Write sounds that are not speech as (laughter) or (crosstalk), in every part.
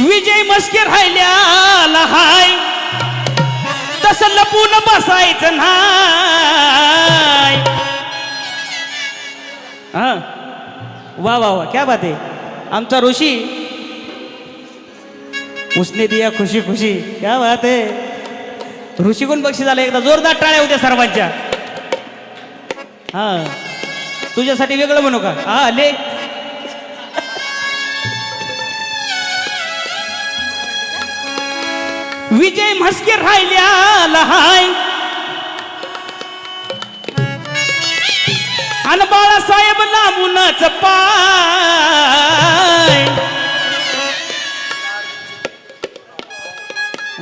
विजय मस्के राहिल्याला हाय. तसं लपून बसायचं नाही. हा. वा वा वा. क्या बात आहे. आमचा ऋषी. उसने दिया खुशी खुशी क्या बात आहे. ऋषी कोण बक्षीस झालं एकदा जोरदार टाळ्या होत्या सर्वांच्या. हा. तुझ्यासाठी वेगळं म्हणू का? हा ले. विजय म्हस्के राहिल्या हाय. आणि बाळासाहेब लांबूनच पाय.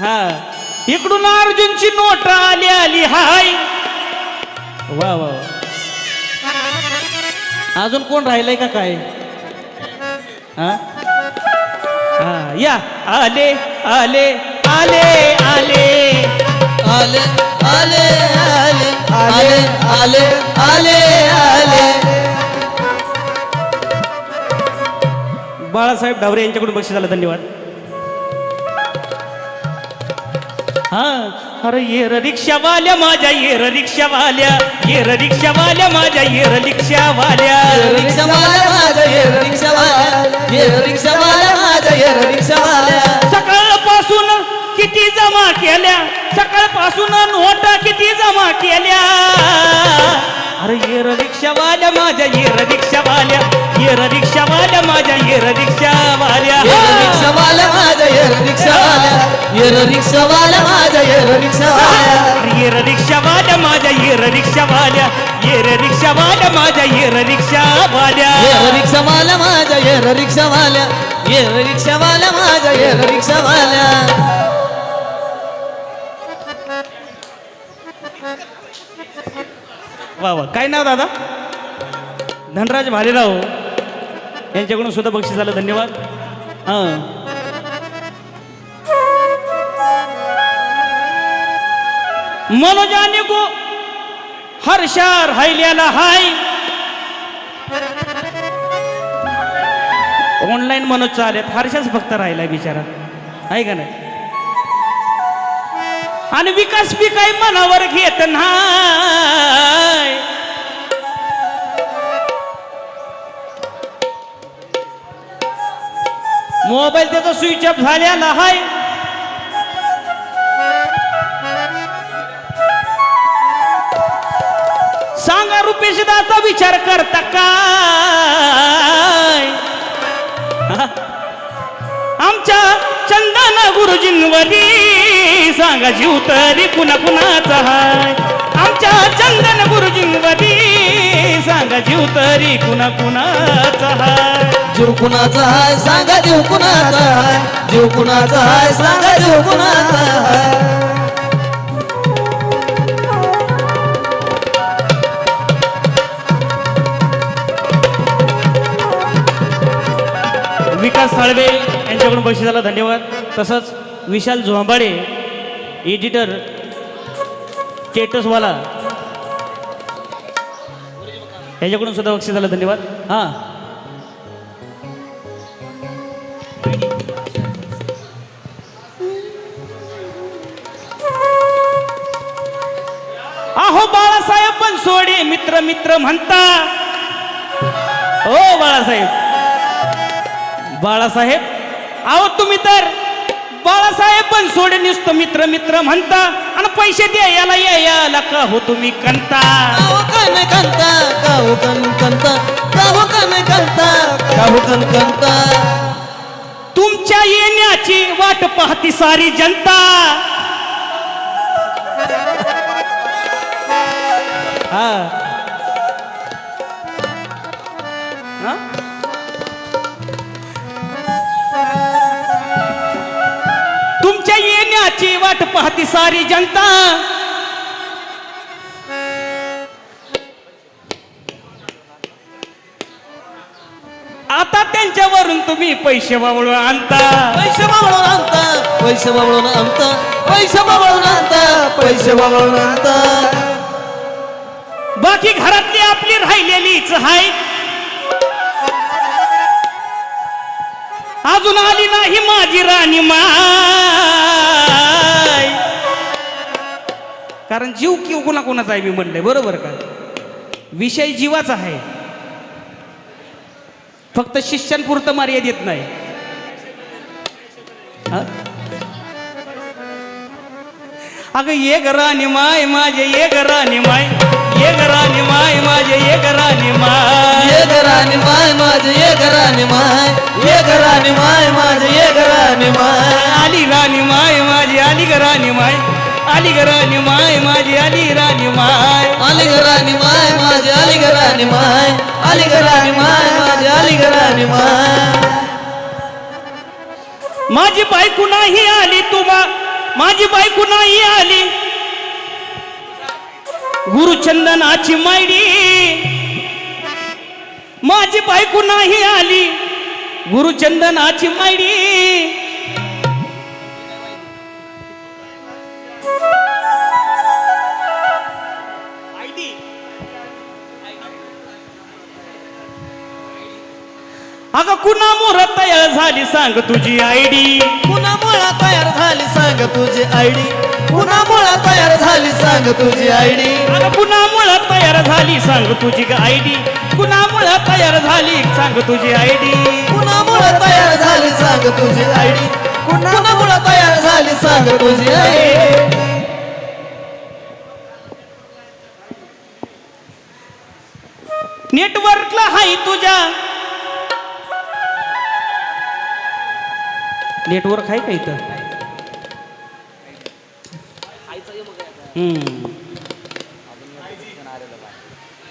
हा. इकडून अर्जुनची नोट आली आली हाय. वा वा वा. अजून कोण राहिलंय का काय? हा या. आले आले. आले आले. आले आले आले आले आले आले आले बाळासाहेब ढावरे यांच्याकडून बक्षीस झालं धन्यवाद. हा अरे येर रिक्षावाल्या माझ्या येर रिक्षावाल्या येर रिक्षावाल्या माझ्या येर रिक्षावाल्या. रिक्षावाला केल्या. सकाळपासून नोटा किती जमा केल्या. अरे येर रिक्षावाल्या माझ्या येर रिक्षावाल्या. येर रिक्षावाल्या माझ्या येर रिक्षावाल्या. रिक्षावाल्या माझ्या येर रिक्षावाल्या. येर रिक्षावाल्या माझ्या येर रिक्षावाल्या. येर रिक्षावाल्या माझ्या येर रिक्षावाल्या. येर रिक्षावाल्या माझ्या येर रिक्षावाल्या. येर रिक्षावाल्या माझ्या येर रिक्षावाल्या. येर रिक्षावाल्या माझ्या येर रिक्षावाल्या. वा वा. काय नाव दादा? धनराज भालेराव. यांच्याकडून सुद्धा बक्षीस झालं. धन्यवाद. हा. मनोजाने गो हर्षार राहिल्याला हाय. ऑनलाईन मनोज चालेत हर्षाच फक्त राहिला बिचारा. आहे का नाही? आणि विकास बी काही मनावर घेत नाही. मोबाईल त्याचा स्विच ऑफ झालेला हाय. सांगा रुपेश दाचा विचार करता काय? गुरुजींवरी सांगा जीव तरी पुन्हा पुन्हाचा हाय. आमच्या चंदन गुरुजींवरी सांगा जीव तरी पुन्हा पुन्हाचा हाय. जीव कुणाचा हाय सांगा जीव कुणाचा हाय. जीव कुणाचा हाय सांगा जीव कुणाचा हाय. विकास साळवे यांच्याकडून बक्षिसाला धन्यवाद. तसंच विशाल झोंबाडे एडिटर स्टेटसवाला यांच्याकडून सुद्धा बक्षिसाला धन्यवाद. हां. अहो बाळासाहेब पण सोडे मित्र मित्र म्हणता. हो बाळासाहेब. बाळासाहेब अहो तुम्ही तर बाळासाहेब पण सोडे नुसतं मित्र मित्र म्हणता. आणि पैसे द्या याला या याला का हो तुम्ही कंता. काहू कन कंता काहू कन कंता काहू कन कंता काहू कन कंता. तुमच्या येण्याची वाट पाहती सारी जनता. हा हा? येण्याची वाट पाहती सारी जनता. आता त्यांच्यावरून तुम्ही पैसे वावळून आणता. पैसे बाबळून आणता पैसे बाबळून आणता पैसे बाबळून आणता पैसे बाबळून आणता. बाकी घरातली आपली राहिलेलीच हाय. अजून आली नाही माझी राणी माय कारण जीव किव कुणा कोणाचा आहे मी म्हणलंय. बरोबर का? विषय जीवाचा आहे. फक्त शिष्यांपुरतं मर्यादित नाही? अगं ये राणी माय माझे ये राणी माय. ये राणी माय माझे ये राणी माय. ये घराने माय माझे ये घराने माय. ये घराने माय माझे ये घराने माय. आली राणी माय माझी आली ग राणी माय आली ग राणी माय माझी आली राणी माय. आली घराने माय माझे आली घराने माय. आली घराने माय माझे आली घराने माय. माझी बायको नाही आली तुम्हा माझी बायको नाही आली. गुरुचंदनाची मायडी. माझी बायको नाही आली. गुरुचंदनाची मायडी. झाली सांग तुझी आयडी पुन्हा मुळा तयार झाली सांग तुझी आयडी पुन्हा मुळा तयार झाली सांग तुझी आयडी अगं कुणामुळं तयार झाली सांग तुझी आयडी कुणामुळं तयार झाली सांग तुझी आयडी पुन्हा मुळा तयार झाली सांग तुझी आयडी पुन्हा मुळा तयार झाली सांग तुझी आयडी नेटवर्कला हाय तुझ्या. नेटवर्क आहे का इथं? हम्म.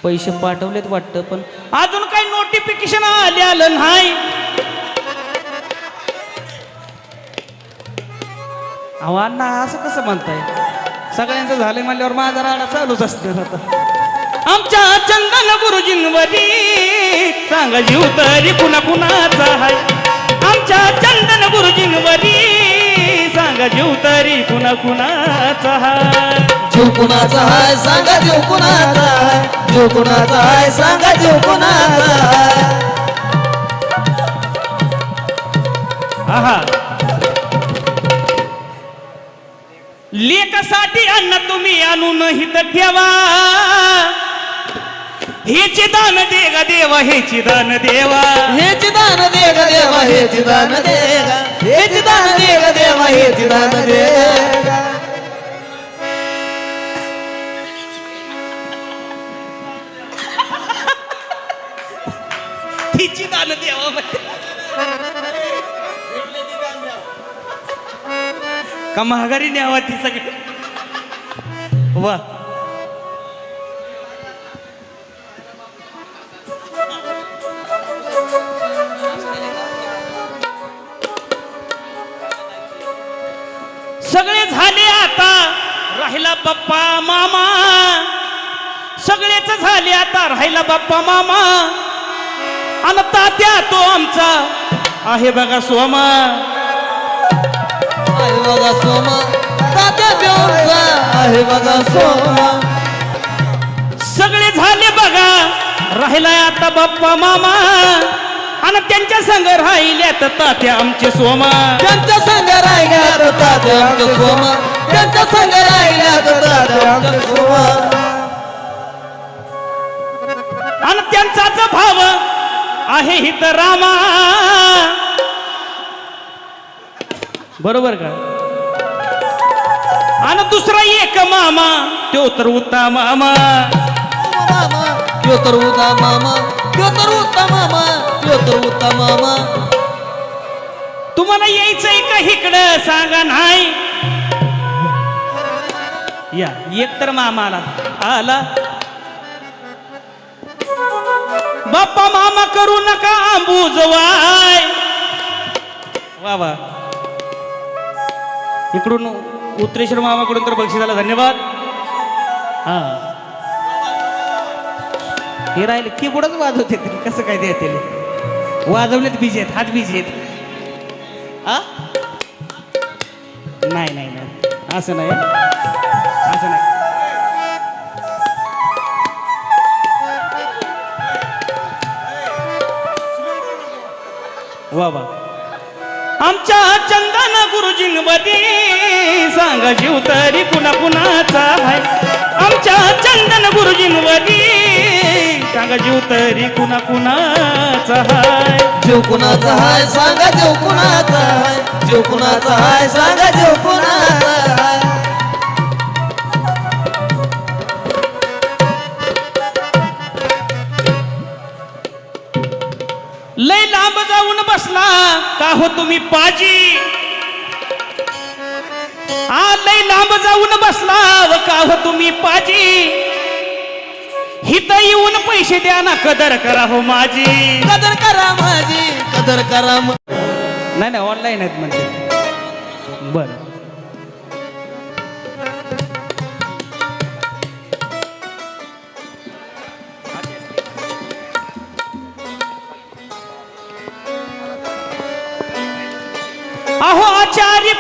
पैसे पाठवलेत वाटतं पण अजून काही नोटिफिकेशन आले आलं नाही. अहो असं कसं म्हणताय? सगळ्यांचं झालंय म्हणल्यावर माझा राडा चालूच असते आता. आमच्या चंदन गुरुजींवरी सांगा जीव तरी पुन्हा पुन्हा हाय? आमच्या चंदन गुरुजींवरी. सांग जीव तरी कुणा कुणाचा हाय? जीव कुणाचा हाय सांगा जीव कुणाचा जीव कुणाचा हाय सांगा जीव कुणाचा आहा. लेकासाठी अन्न तुम्ही आणून हित ठेवा. हेचे दान देगा देवा हेचे दान देवा हेच दान दे ग देवा हेच दान दे ग हेच दान दे ग देवा हेच दान दे ग. (laughs) दान देवा. का महागारी न्यावा ती सगळी वा राहिला बाप्पा मामा. सगळेच झाले आता राहिला बाप्पा मामा. आणि तात्या तो आमचा. आहे बघा सोमा. आहे बघा सोमा. तात्या देवचा आहे बघा सोमा. सगळे झाले बघा. राहिलाय आता बाप्पा मामा. आणि त्यांच्या संग राहिल्यात तात्या आमचे सोमा. त्यांच्या संग राहिल्यात तात्या आमच्या सोमा. त्यांच्या संग सोमा आणि त्यांचाच भाव आहे हित रामा. बरोबर का? आणि दुसरा एक मामा तो तर उत्ता मामा. त्यो तर उदा मामा. त्यो तर उदा मामा त्यो तर उदा मामा. तुम्हाला यायचंय का इकडं? सांगा नाही. या एक तर मामाला. आला. बाप्पा मामा करू नका आंबूजवाय वा वा. इकडून उत्तरेश्वर मामाकडून तर बक्षिसाला धन्यवाद. हा. हे राहिले कीबोर्डच वाजवते कसं काय देते वाजवलेत बीज आहेत हात बीज आहेत. नाही नाही नाही. असं नाही. असं नाही वा वा. आमच्या चंदन गुरुजींवरी सांगा जीव तरी कुणा कुणाचा हाय. आमच्या चंदन गुरुजींवरी सांगा जीव तरी कुणा कुणाचा हाय. जीव कुणाचा हाय सांगा जीव कुणाचा हाय. जीव कुणाचा हाय सांगा जीव कुणाचा जाऊन बसला. का हो तुम्ही पाजी? हा लय लांब जाऊन बसला. व का हो तुम्ही पाजी? हित येऊन पैसे द्या ना कदर करा हो माझी. कदर करा माझी कदर करा नाही नाही ऑनलाईन आहेत म्हणजे बर.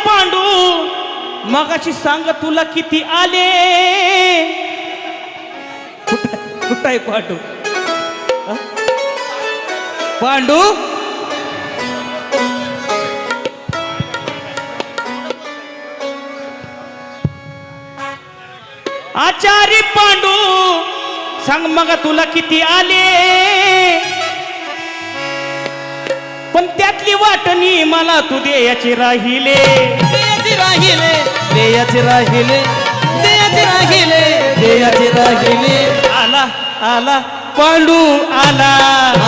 पांडू मगाशी सांग तुला किती आले? कुठं आहे पांडू? पांडू? आचार्य पांडू सांग मग तुला किती आले? पण त्यातली वाटणी मला तू द्यायची राहिले. देयाची राहिले. देयाची राहिले. देयाची राहिले. देयाची राहिले. आला आला पांडू आला.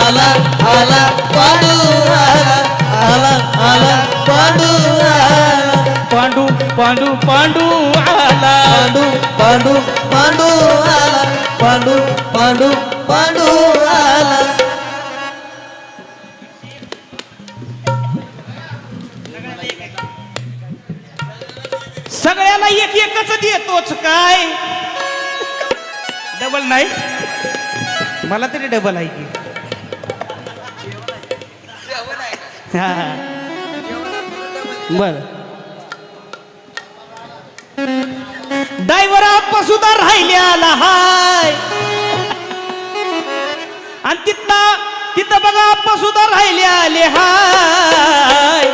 आला आला पांडू आला. आला आला पांडू आला. पांडू पांडू पांडू आला. पांडू पांडू पांडू आला. पांडू पांडू पांडू आला. सगळ्याला एक एकच देतोच काय? डबल नाही. मला तरी डबल आहे की. हा. बर. ड्रायव्हर आप्पा सुद्धा राहिले आला हाय. आणि तिथं तिथं बघा आप्पा सुद्धा राहिले आले हाय.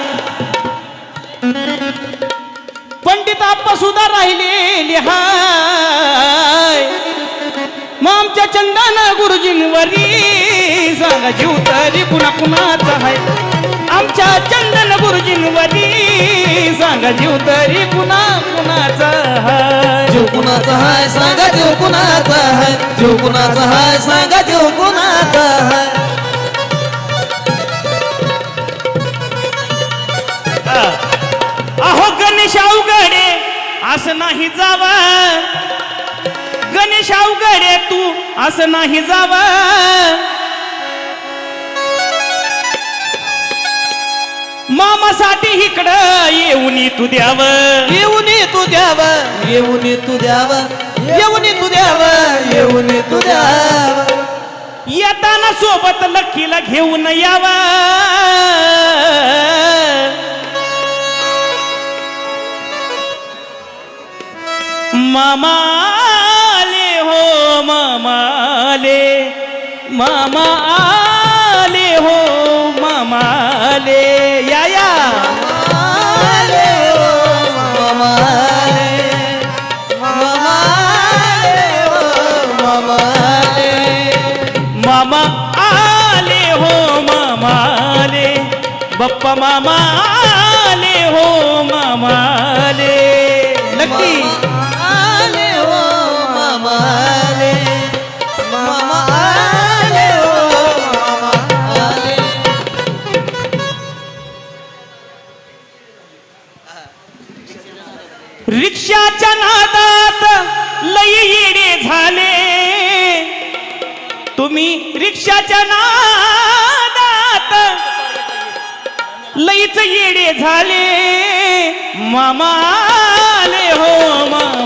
आप्पा सुद्धा राहिलेले हाय. मग आमच्या चंदन गुरुजींवरी सांगा जीव तरी पुन्हा कुणाचा हाय? आमच्या चंदन गुरुजींवरी सांगा जीव तरी पुन्हा कुणाचा हाय? जीव कुणाचा हाय सांगा जीव कुणाचा हाय? जीव कुणाचा हाय सांगा जीव कुणाचा हाय? अहो गणेश अवघडे असं नाही जावा. गणेश अवघडे तू असं नाही जावा. मामासाठी इकडं येऊन तू द्याव. येऊन तू द्याव येऊन तू द्याव येऊन तू द्याव येऊन तू द्याव. येताना सोबत लक्कीला घेऊन यावा. मामाले हो मामाले मामा आले हो मामाले या या. मामाले मामाले मामाले मामाले. मामा आले हो मामाले बाप्पा मामा झाले तुम्ही रिक्षाच्या नादात लईच येडे झाले. मामाले हो मामा.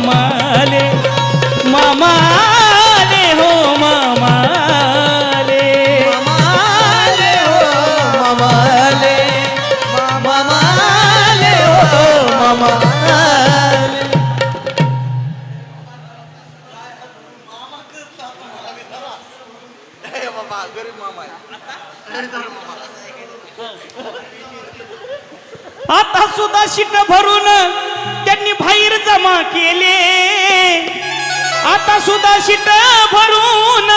सुद्धा शिट भरून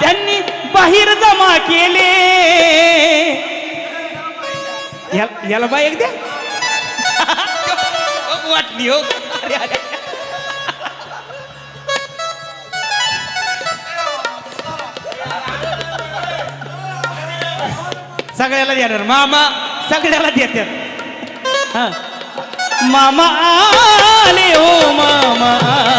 त्यांनी बाहेर जमा केले. याला बाई एक द्या. (laughs) वाटली हो. सगळ्याला देणार. मामा सगळ्याला देतात. मामा आले हो मामा.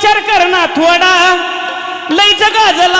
विचार कर ना थोडा. लईच गाजला